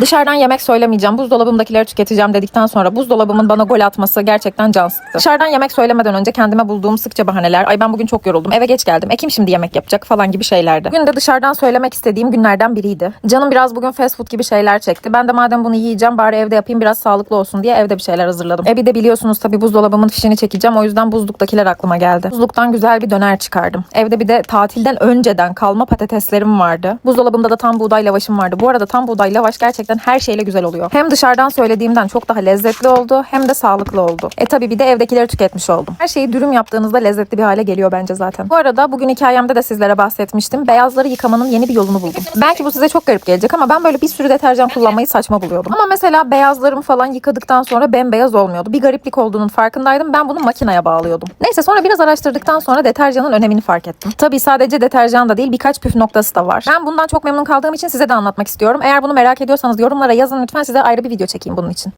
Dışarıdan yemek söylemeyeceğim. Buzdolabımdakileri tüketeceğim dedikten sonra buzdolabımın bana gol atması gerçekten can sıktı. Dışarıdan yemek söylemeden önce kendime bulduğum sıkça bahaneler. Ay ben bugün çok yoruldum. Eve geç geldim. E kim şimdi yemek yapacak falan gibi şeylerdi. Bugün de dışarıdan söylemek istediğim günlerden biriydi. Canım biraz bugün fast food gibi şeyler çekti. Ben de madem bunu yiyeceğim bari evde yapayım biraz sağlıklı olsun diye evde bir şeyler hazırladım. E bir de biliyorsunuz tabii buzdolabımın fişini çekeceğim. O yüzden buzluktakiler aklıma geldi. Buzluktan güzel bir döner çıkardım. Evde bir de tatilden önceden kalma patateslerim vardı. Buzdolabımda da tam buğday lavaşım vardı. Bu arada tam buğday lavaş gerçekten her şeyle güzel oluyor. Hem dışarıdan söylediğimden çok daha lezzetli oldu hem de sağlıklı oldu. E tabii bir de evdekileri tüketmiş oldum. Her şeyi dürüm yaptığınızda lezzetli bir hale geliyor bence zaten. Bu arada bugün hikayemde de sizlere bahsetmiştim. Beyazları yıkamanın yeni bir yolunu buldum. Belki bu size çok garip gelecek ama ben böyle bir sürü deterjan kullanmayı saçma buluyordum. Ama mesela beyazlarım falan yıkadıktan sonra bembeyaz olmuyordu. Bir gariplik olduğunun farkındaydım. Ben bunu makineye bağlıyordum. Neyse sonra biraz araştırdıktan sonra deterjanın önemini fark ettim. Tabii sadece deterjan da değil birkaç püf noktası da var. Ben bundan çok memnun kaldığım için size de anlatmak istiyorum. Eğer bunu merak ediyorsanız yorumlara yazın lütfen size ayrı bir video çekeyim bunun için.